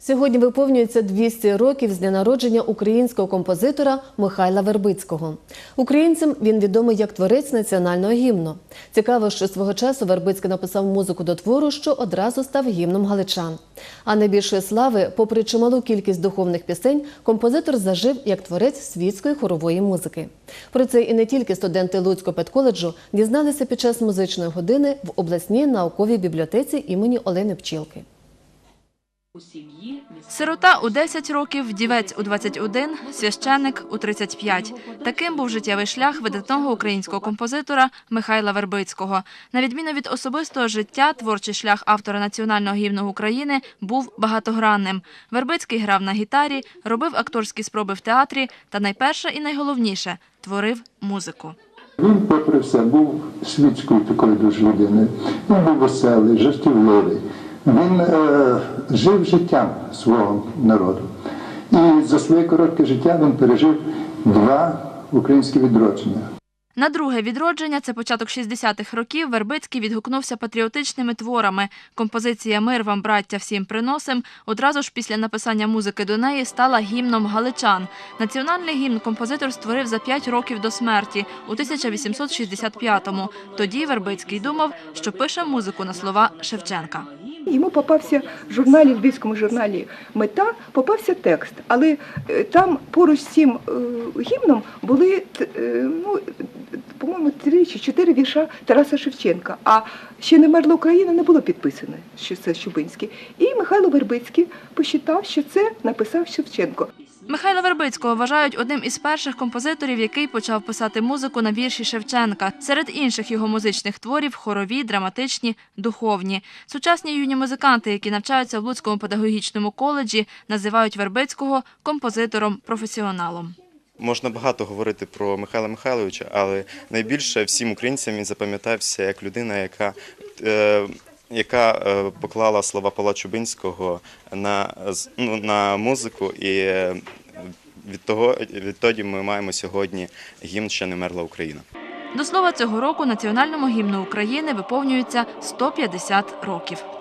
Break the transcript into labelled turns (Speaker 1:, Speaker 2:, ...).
Speaker 1: Сьогодні виповнюється 200 років з дня народження українського композитора Михайла Вербицького. Українцям він відомий як творець національного гімну. Цікаво, що свого часу Вербицький написав музику до твору, що одразу став гімном галичан. А найбільшої слави, попри чималу кількість духовних пісень, композитор зажив як творець світської хорової музики. Про це і не тільки студенти Луцького педколеджу дізналися під час музичної години в обласній науковій бібліотеці імені Олени Пчілки.
Speaker 2: Сирота у 10 років, вдівець у 21, священник у 35. Таким був життєвий шлях видатного українського композитора Михайла Вербицького. На відміну від особистого життя, творчий шлях автора національного гімну України був багатогранним. Вербицький грав на гітарі, робив акторські спроби в театрі та найперше і найголовніше творив музику.
Speaker 3: Він, попри все, був світською такою дуже людиною. Він був веселий, жартівливий. Він е, жив життям свого народу. І за своє коротке життя він пережив два українські відродження.
Speaker 2: На друге відродження, це початок 60-х років, Вербицький відгукнувся патріотичними творами. Композиція Мир вам, браття, всім приносим одразу ж після написання музики до неї стала гімном галичан. Національний гімн композитор створив за 5 років до смерті у 1865-му. Тоді Вербицький думав, що пише музику на слова Шевченка.
Speaker 4: Йому попався в журналі, львівському журналі Мета, попався текст, але е, там поруч з цим е, гімном були, е, ну, по-моєму, три чи чотири вірша Тараса Шевченка. А ще не мерла Україна не було підписано, що це Щубинський. І Михайло Вербицький посчитав, що це написав Шевченко.
Speaker 2: Михайла Вербицького вважають одним із перших композиторів, який почав писати музику на вірші Шевченка. Серед інших його музичних творів хорові, драматичні, духовні. Сучасні юні музиканти, які навчаються в Луцькому педагогічному коледжі, називають Вербицького композитором-професіоналом.
Speaker 5: Можна багато говорити про Михайла Михайловича, але найбільше всім українцям він запам'ятався як людина, яка, е, яка е, поклала слова Павла Чубинського на, ну, на музику, і е, від того відтоді ми маємо сьогодні гімн ще не мерла Україна.
Speaker 2: До слова, цього року національному гімну України виповнюється 150 років.